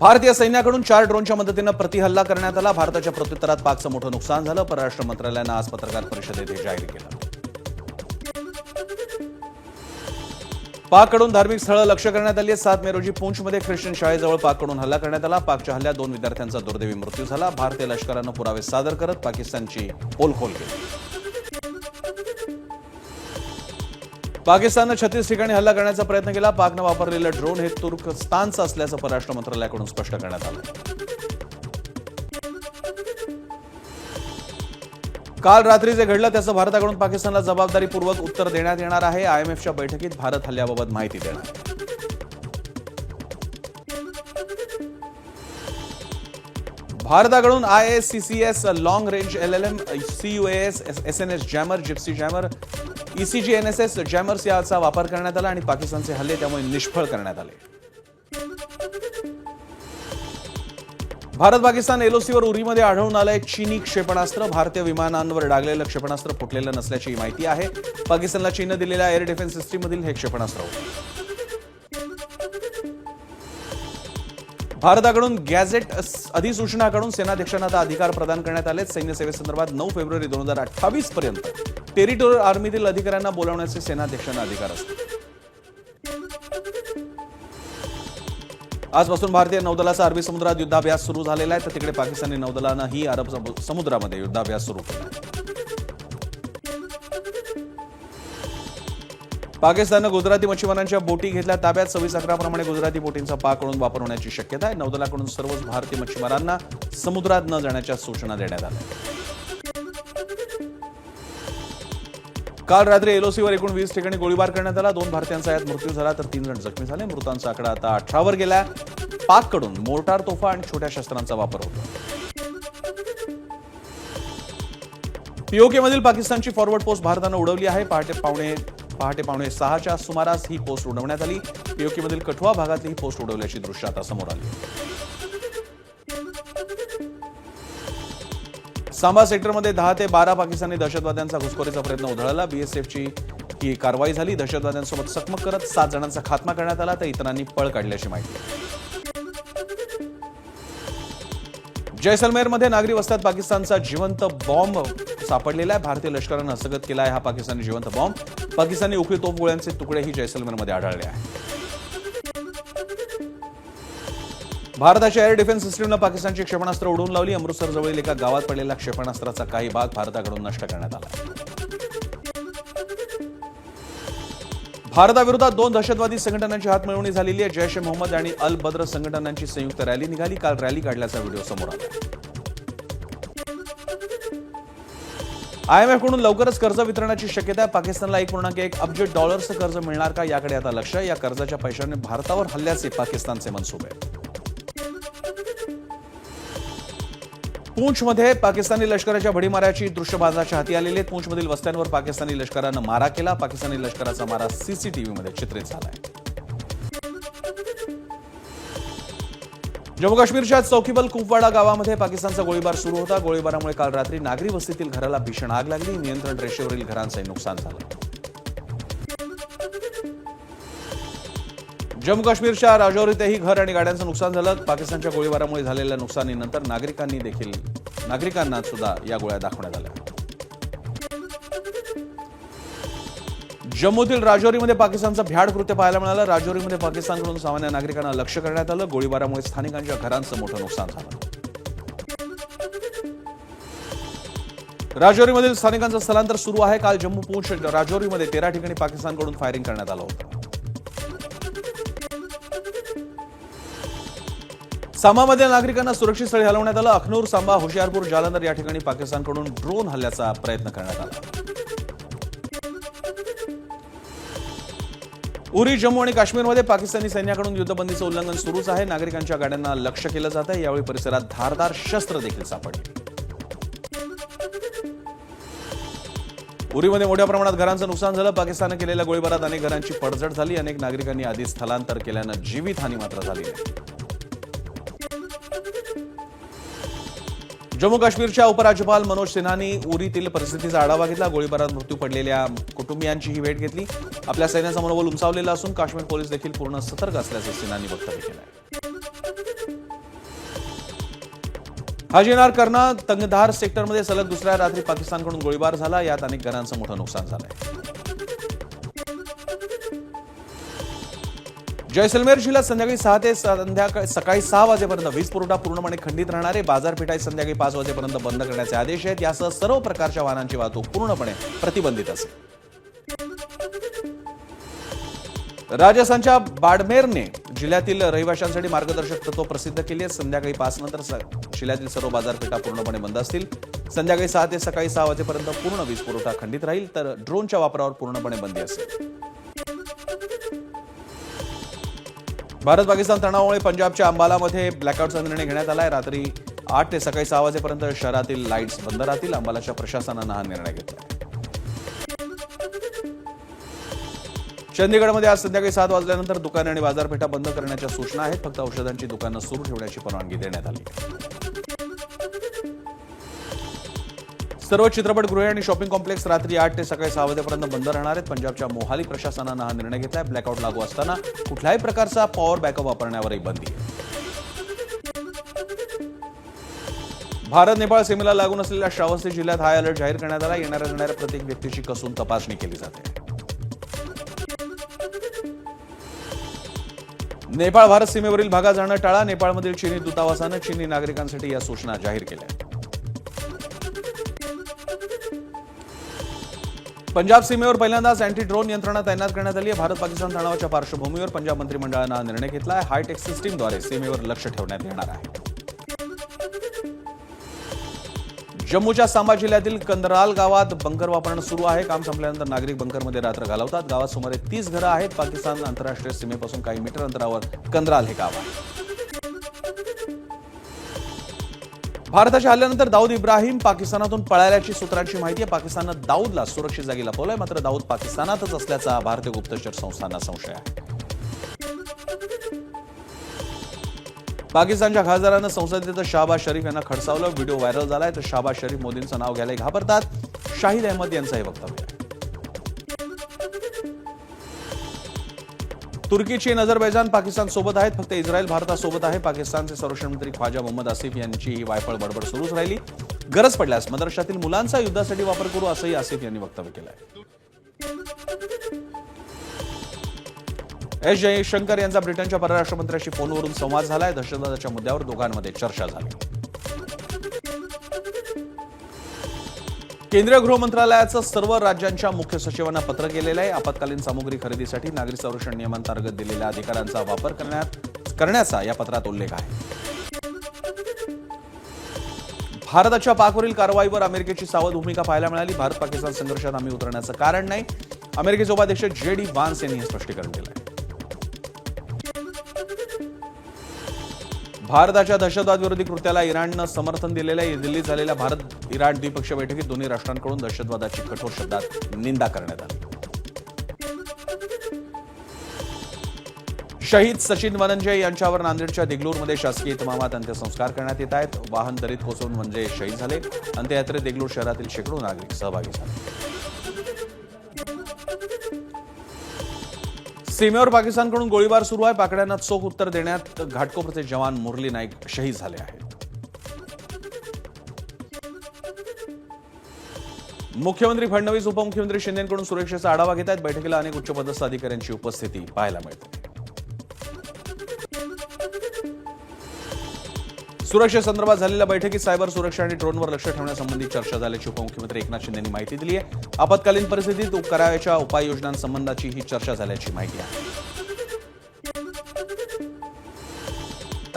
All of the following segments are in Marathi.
भारतीय सैन्याकडून चार ड्रोनच्या मदतीनं प्रतिहल्ला करण्यात आला. भारताच्या प्रत्युत्तरात पाकचं मोठं नुकसान झालं. परराष्ट्र मंत्रालयानं आज पत्रकार परिषदेत हे जाहीर केलं. पाककडून धार्मिक स्थळं लक्ष करण्यात आली आहेत. सात मे रोजी पूंछमध्ये ख्रिश्चन शाळेजवळ पाककडून हल्ला करण्यात आला. पाकच्या हल्ल्यात दोन विद्यार्थ्यांचा दुर्दैवी मृत्यू झाला. भारतीय लष्करानं पुरावे सादर करत पाकिस्तानची पोलखोल केली. पाकिस्ताननं छत्तीस ठिकाणी हल्ला करण्याचा प्रयत्न केला. पाकनं वापरलेलं ड्रोन हे तुर्कस्तानचं असल्याचं परराष्ट्र मंत्रालयाकडून स्पष्ट करण्यात आलं. काल रात्री जे घडलं त्याचं भारताकडून पाकिस्तानला जबाबदारीपूर्वक उत्तर देण्यात येणार आहे. आयएमएफच्या बैठकीत भारत हल्ल्याबाबत माहिती देणार. भारताकडून I S C C S long range L L M C U S S N S jammer Gypsy jammer ECG N S S jammers याचा वापर करण्यात आला आणि पाकिस्तानचे हल्ले त्यामुळे निष्फळ करण्यात आले. भारत पाकिस्तान एलओसीवर उरीमध्ये आढळून आलंय चीनी क्षेपणास्त्र. भारतीय विमानांवर डागलेलं क्षेपणास्त्र फुटलेलं नसल्याची माहिती आहे. पाकिस्तानला चीननं दिलेल्या एअर डिफेन्स सिस्टीममधील हे क्षेपणास्त्र होतं. भारताकडून गॅझेट अधिसूचनाकडून सेनाध्यक्षांना आता अधिकार प्रदान करण्यात आले सैन्य सेवेसंदर्भात नऊ फेब्रुवारी दोन हजार अठ्ठावीस पर्यंत टेरिटोरियल आर्मीतील अधिकाऱ्यांना बोलावण्याचे सेनाध्यक्षांना अधिकार असतील. आजपासून भारतीय नौदलाचा अरबी समुद्रात युद्धाभ्यास सुरू झालेला आहे. तर तिकडे पाकिस्तानी नौदलानंही अरब समुद्रामध्ये युद्धाभ्यास सुरू केला. पाकिस्ताननं गुजराती मच्छीमारांच्या बोटी घेतल्या. ताब्यात सव्वीस अकराप्रमाणे गुजराती बोटींचा पाकडून वापर होण्याची शक्यता आहे. नौदलाकडून सर्वच भारतीय मच्छीमारांना समुद्रात न जाण्याच्या सूचना देण्यात आल्या. काल रात्री एलओसीवर एकूण वीस ठिकाणी गोळीबार करण्यात आला. दोन भारतीयांचा यात मृत्यू झाला तर तीन जण जखमी झाले. मृतांचा आकडा आता अठरावर गेला पाककडून मोर्टार तोफा आणि छोट्या शस्त्रांचा वापर होतो. पीओके मधील पाकिस्तानची फॉरवर्ड पोस्ट भारतानं उडवली आहे. पहाटे पावणे पहाटे पावणे सहाच्या सुमारास ही पोस्ट उडवण्यात आली. पीओकेमधील कठुआ भागातली ही पोस्ट उडवल्याची दृश्य आता समोर आली. सांबा सेक्टरमध्ये दहा ते बारा पाकिस्तानी दहशतवाद्यांचा घुसखोरीचा प्रयत्न उधळला. बीएसएफची ही कारवाई झाली. दहशतवाद्यांसोबत चकमक करत सात जणांचा खात्मा करण्यात आला तर इतरांनी पळ काढल्याची माहिती. जैसलमेरमध्ये नागरी वस्त्यात पाकिस्तानचा जिवंत बॉम्ब सापडलेला आहे. भारतीय लष्करानं हस्तगत केला आहे हा पाकिस्तानी जिवंत बॉम्ब. पाकिस्तानी उखळी तोफगोळ्यांचे तुकडेही जैसलमेरमध्ये आढळले आहेत. भारताच्या एअर डिफेन्स सिस्टीमनं पाकिस्तानची क्षेपणास्त्र उडवून लावली. अमृतसर जवळील एका गावात पडलेल्या क्षेपणास्त्राचा काही भाग भारताकडून नष्ट करण्यात आला. भारताविरोधात दोन दहशतवादी संघटनांची हातमिळवणी झालेली आहे. जैश ए मोहम्मद आणि अल बद्र संघटनांची संयुक्त रॅली निघाली. काल रॅली काढल्याचा व्हिडिओ समोर आला आयएमएफकडून लवकरच कर्ज वितरणाची शक्यता आहे. पाकिस्तानला एक पूर्णांक एक अब्ज डॉलर्सचं कर्ज मिळणार का याकडे आता लक्ष या कर्जाच्या पैशाने भारतावर हल्ल्याचे पाकिस्तानचे मनसुबे. पूंछमध्ये पाकिस्तानी लष्कराच्या भडीमाराची दृश्यबाजाच्या हाती आलेले पूंछमधील वस्त्यांवर पाकिस्तानी लष्करानं मारा केला. पाकिस्तानी लष्कराचा मारा सीसीटीव्हीमध्ये चित्रित आहे जम्मू काश्मीरच्या चौकीबल कुपवाडा गावामध्ये पाकिस्तानचा गोळीबार सुरू होता. गोळीबारामुळे काल रात्री नागरी वस्तीतील घराला भीषण आग लागली. नियंत्रण रेषेवरील घरांचंही नुकसान झालं. जम्मू काश्मीरच्या राजौरीतही घर आणि गाड्यांचं नुकसान झालं. पाकिस्तानच्या गोळीबारामुळे झालेल्या नुकसानीनंतर नागरिकांनी देखील नागरिकांना सुद्धा या गोळ्या दाखवण्यात आल्या. जम्मूतील राजौरीमध्ये पाकिस्तानचं भ्याड कृत्य पाहायला मिळालं. राजौरीमध्ये पाकिस्तानकडून सामान्य नागरिकांना लक्ष करण्यात आलं. गोळीबारामुळे स्थानिकांच्या घरांचं मोठं नुकसान झालं. राजौरीमधील स्थानिकांचं स्थलांतर सुरू आहे. काल जम्मू पूंछ राजौरीमध्ये तेरा ठिकाणी पाकिस्तानकडून फायरिंग करण्यात आलं होतं. सांबामध्ये नागरिकांना सुरक्षित स्थळी हलवण्यात आलं. अखनूर सांबा हुशियारपूर जालंधर या ठिकाणी पाकिस्तानकडून ड्रोन हल्ल्याचा प्रयत्न करण्यात आला. उरी जम्मू आणि काश्मीरमध्ये पाकिस्तानी सैन्याकडून युद्धबंदीचं उल्लंघन सुरूच आहे. नागरिकांच्या गाड्यांना लक्ष केलं जात आहे. यावेळी परिसरात धारदार शस्त्र देखील सापडली. उरीमध्ये मोठ्या प्रमाणात घरांचं नुकसान झालं. पाकिस्ताननं केलेल्या गोळीबारात अनेक घरांची पडझड झाली. अनेक नागरिकांनी आधीच स्थलांतर केल्यानं जीवितहानी मात्र झाली जम्मू काश्मीरच्या उपराज्यपाल मनोज सिन्हानी उरीतील परिस्थितीचा आढावा घेतला. गोळीबारात मृत्यू पडलेल्या कुटुंबियांचीही भेट घेतली. आपल्या सैन्याचा मनोबल उंचावलेला असून काश्मीर पोलीस देखील पूर्ण सतर्क असल्याचं सिन्हानी वक्तव्य केलं हाजीनार करना तंगधार सेक्टरमध्ये सलग दुसऱ्या रात्री पाकिस्तानकडून गोळीबार झाला. यात अनेक घरांचं मोठं नुकसान झालंय. जैसलमेर जिल्ह्यात संध्याकाळी सहा ते संध्याकाळी सकाळी सहा वाजेपर्यंत वीज पुरवठा पूर्णपणे खंडित राहणारे बाजारपेठाही संध्याकाळी पाच वाजेपर्यंत बंद करण्याचे आदेश आहेत. यासह सर्व प्रकारच्या वाहनांची वाहतूक पूर्णपणे प्रतिबंधित असेल. राजस्थानच्या बाडमेरने जिल्ह्यातील रहिवाशांसाठी मार्गदर्शक तत्व प्रसिद्ध केली आहेत. संध्याकाळी पाच नंतर जिल्ह्यातील सर्व बाजारपेठा पूर्णपणे बंद असतील. संध्याकाळी सहा ते सकाळी सहा वाजेपर्यंत पूर्ण वीज पुरवठा खंडित राहील. तर ड्रोनच्या वापरावर पूर्णपणे बंदी असेल. भारत पाकिस्तान तणावामुळे पंजाबच्या अंबालामध्ये ब्लॅकआउटचा निर्णय घेण्यात आलाय. रात्री आठ ते सकाळी सहा वाजेपर्यंत शहरातील लाईट्स बंद राहतील. अंबालाच्या प्रशासनानं हा निर्णय घेतला चंदीगडमध्ये आज संध्याकाळी सात वाजल्यानंतर दुकाने आणि बाजारपेठा बंद करण्याच्या सूचना आहेत. फक्त औषधांची दुकानं सुरू ठेवण्याची परवानगी देण्यात आली. सर्व चित्रपटगृहे आणि शॉपिंग कॉम्प्लेक्स रात्री आठ ते सकाळी सहा वाजेपर्यंत बंद राहणार आहेत. पंजाबच्या मोहाली प्रशासनानं हा निर्णय घेतलाय. ब्लॅकआउट लागू असताना कुठल्याही प्रकारचा पॉवर बॅकअप वापरण्यावरही बंदी आहे. भारत नेपाळ सीमेला लागून असलेल्या श्रावस्ती जिल्ह्यात हाय अलर्ट जाहीर करण्यात आला. येणाऱ्या जाणाऱ्या प्रत्येक व्यक्तीची कसून तपासणी केली जाते. नेपाळ भारत सीमेवरील भागात जाणं टाळा. नेपाळमधील चीनी दूतावासानं चीनी नागरिकांसाठी या सूचना जाहीर केल्या. पंजाब सीमेवर पहिल्यांदाच अँटी ड्रोन यंत्रणा तैनात करण्यात आली आहे. भारत पाकिस्तान तणावाच्या पार्श्वभूमीवर पंजाब मंत्रिमंडळानं हा निर्णय घेतला आहे. हायटेक सिस्टीमद्वारे सीमेवर लक्ष ठेवण्यात येणार आहे. जम्मूच्या सांबा जिल्ह्यातील कंदराल गावात बंकर वापरणं सुरू आहे. काम संपल्यानंतर नागरिक बंकरमध्ये रात्र घालवतात. गावात सुमारे तीस घरं आहेत. पाकिस्तान आंतरराष्ट्रीय सीमेपासून काही मीटर अंतरावर कंदराल हे गाव आहे. भारताच्या हल्ल्यानंतर दाऊद इब्राहिम पाकिस्तानातून पळाल्याची सूत्रांची माहिती आहे. पाकिस्ताननं दाऊदला सुरक्षित जागी लपवलंय. मात्र दाऊद पाकिस्तानातच असल्याचा भारतीय गुप्तचर संस्थांना संशय आहे. पाकिस्तानच्या खासदारानं संसदेत शाहबाज शरीफ यांना खडसावलं. व्हिडिओ व्हायरल झालाय. तर शाहबाज शरीफ मोदींचं नाव घ्यायला घाबरतात. शाहिद अहमद यांचं हे वक्तव्य. तुर्कीची तुर्की चीन पाकिस्तान सोबत आहेत. फक्त इस्रायल भारतासोबत आहे. पाकिस्तानचे संरक्षण मंत्री ख्वाजा मोहम्मद आसिफ यांची ही वायफळ बडबड सुरूच राहिली. गरज पडल्यास मदरशातील मुलांचा युद्धासाठी वापर करू असंही आसिफ यांनी वक्तव्य केलं आहे एस जयशंकर यांचा ब्रिटनच्या परराष्ट्र मंत्र्याशी फोनवरून संवाद झालाय. दहशतवादाच्या मुद्द्यावर दोघांमध्ये चर्चा झाली. केंद्रीय गृह मंत्रालयाचं सर्व राज्यांच्या मुख्य सचिवांना पत्र केलेलं आहे. आपत्कालीन सामुग्री खरेदीसाठी नागरी संरक्षण नियमांतर्गत दिलेल्या अधिकारांचा वापर करण्यात करण्याचा या पत्रात उल्लेख आहे. भारताच्या पाकवरील कारवाईवर अमेरिकेची सावध भूमिका पाहायला मिळाली. भारत पाकिस्तान संघर्षात आम्ही उतरण्याचं कारण नाही. अमेरिकेचे उपाध्यक्ष जे डी वान्स यांनी हे स्पष्टीकरण दिलं भारताच्या दहशतवाद विरोधी कृत्याला इराणनं समर्थन दिलेल्या दिल्लीत झालेल्या भारत इराण द्विपक्षीय बैठकीत दोन्ही राष्ट्रांकडून दहशतवादाची कठोर शब्दात निंदा करण्यात आली. शहीद सचिन वनंजय यांच्यावर नांदेडच्या देगलूरमध्ये शासकीय इतमामात अंत्यसंस्कार करण्यात येत आहेत. वाहन दरीत कोसळून वंजे शहीद झाले. अंत्ययात्रेत देगलूर शहरातील शेकडो नागरिक सहभागी झाले. सीमेवर पाकिस्तानकडून गोळीबार सुरू आहे. पाकड्यांना चोख उत्तर देण्यात घाटकोपरचे जवान मुरली नाईक शहीद झाले आहेत. मुख्यमंत्री फडणवीस उपमुख्यमंत्री शिंदेकडून सुरक्षेचा आढावा घेत आहेत. बैठकीला अनेक उच्चपदस्थ अधिकाऱ्यांची उपस्थिती पाहायला मिळते. सुरक्षेसंदर्भात झालेल्या बैठकीत सायबर सुरक्षा आणि ड्रोनवर लक्ष ठेवण्यासंबंधी चर्चा झाल्याची उपमुख्यमंत्री एकनाथ शिंदे यांनी माहिती दिली आहे. आपत्कालीन परिस्थितीत करावयाच्या उपाययोजनांसंबंधाची ही चर्चा झाल्याची माहिती आहे.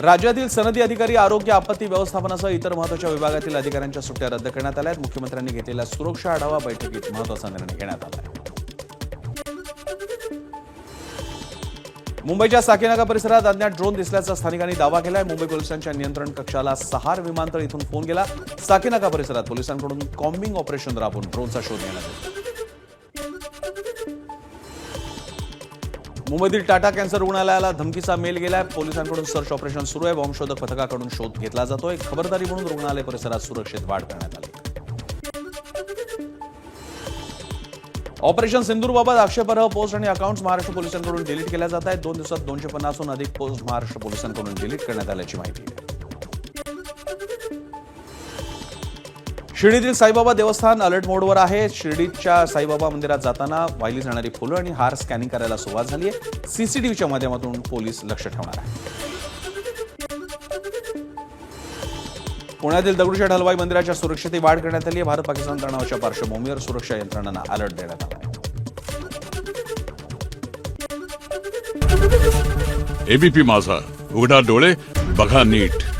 राज्यातील सनदी अधिकारी आरोग्य आपत्ती व्यवस्थापनासह इतर महत्त्वाच्या विभागातील अधिकाऱ्यांच्या सुट्ट्या रद्द करण्यात आल्या आहेत. मुख्यमंत्र्यांनी घेतलेल्या सुरक्षा आढावा बैठकीत महत्त्वाचा निर्णय घेण्यात आला आहे. मुंबईच्या साकेनाका परिसरात अज्ञात ड्रोन दिसल्याचा स्थानिकांनी दावा केलाय. मुंबई पोलिसांच्या नियंत्रण कक्षाला सहार विमानतळ इथून फोन गेला साकेनाका परिसरात पोलिसांकडून कॉम्बिंग ऑपरेशन राबवून ड्रोनचा शोध घेण्यात आला. मुंबईतील टाटा कॅन्सर रुग्णालयाला धमकीचा मेल गेलाय. पोलिसांकडून सर्च ऑपरेशन सुरू आहे. बॉम्बशोधक पथकाकडून शोध घेतला जातोय. खबरदारी म्हणून रुग्णालय परिसरात सुरक्षित वाढ करण्यात आली. ऑपरेशन सिंदूरबाबत आक्षेपार्ह पोस्ट आणि अकाउंट्स महाराष्ट्र पोलिसांकडून डिलीट केल्या जात आहेत. दोन दिवसात दोनशे पन्नासहून अधिक पोस्ट महाराष्ट्र पोलिसांकडून डिलीट करण्यात आल्याची माहिती. आहे शिर्डीतील साईबाबा देवस्थान अलर्ट मोडवर आहे. शिर्डीच्या साईबाबा मंदिरात जाताना वाहिली जाणारी फुलं आणि हार स्कॅनिंग करायला सुरुवात झाली आहे. सीसीटीव्हीच्या माध्यमातून पोलीस लक्ष ठेवणार आहे पुण्यातील दगडूशेठ हलवाई मंदिराच्या सुरक्षेत वाढ करण्यात आली आहे. भारत पाकिस्तान तणावाच्या पार्श्वभूमीवर सुरक्षा यंत्रणांना अलर्ट देण्यात आला एबीपी माझा. उघडा डोळे बघा नीट.